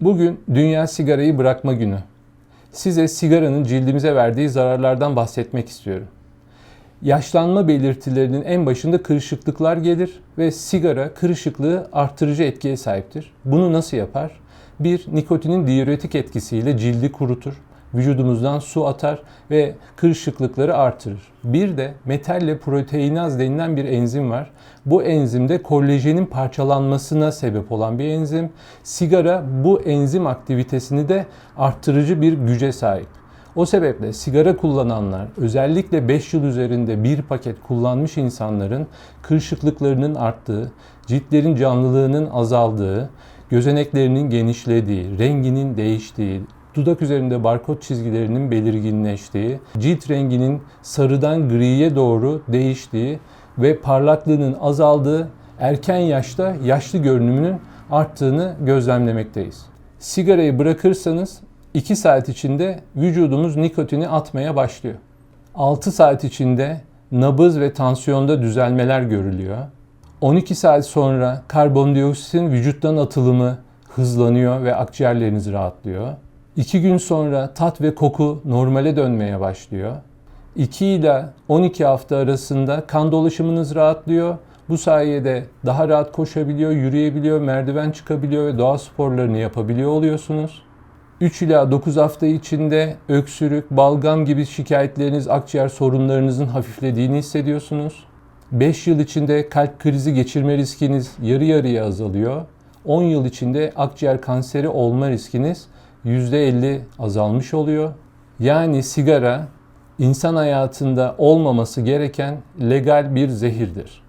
Bugün Dünya Sigarayı Bırakma Günü. Size sigaranın cildimize verdiği zararlardan bahsetmek istiyorum. Yaşlanma belirtilerinin en başında kırışıklıklar gelir ve sigara kırışıklığı artırıcı etkiye sahiptir. Bunu nasıl yapar? Bir, nikotinin diüretik etkisiyle cildi kurutur, vücudumuzdan su atar ve kırışıklıkları artırır. Bir de metalle proteinaz denilen bir enzim var. Bu enzimde kollajenin parçalanmasına sebep olan bir enzim. Sigara bu enzim aktivitesini de arttırıcı bir güce sahip. O sebeple sigara kullananlar özellikle 5 yıl üzerinde bir paket kullanmış insanların kırışıklıklarının arttığı, ciltlerin canlılığının azaldığı, gözeneklerinin genişlediği, renginin değiştiği, dudak üzerinde barkod çizgilerinin belirginleştiği, cilt renginin sarıdan griye doğru değiştiği ve parlaklığının azaldığı erken yaşta yaşlı görünümünün arttığını gözlemlemekteyiz. Sigarayı bırakırsanız 2 saat içinde vücudumuz nikotini atmaya başlıyor. 6 saat içinde nabız ve tansiyonda düzelmeler görülüyor. 12 saat sonra karbondioksitin vücuttan atılımı hızlanıyor ve akciğerleriniz rahatlıyor. 2 gün sonra tat ve koku normale dönmeye başlıyor. 2 ile 12 hafta arasında kan dolaşımınız rahatlıyor. Bu sayede daha rahat koşabiliyor, yürüyebiliyor, merdiven çıkabiliyor ve doğa sporlarını yapabiliyor oluyorsunuz. 3 ila 9 hafta içinde öksürük, balgam gibi şikayetleriniz, akciğer sorunlarınızın hafiflediğini hissediyorsunuz. 5 yıl içinde kalp krizi geçirme riskiniz yarı yarıya azalıyor. 10 yıl içinde akciğer kanseri olma riskiniz %50 azalmış oluyor. Yani sigara insan hayatında olmaması gereken legal bir zehirdir.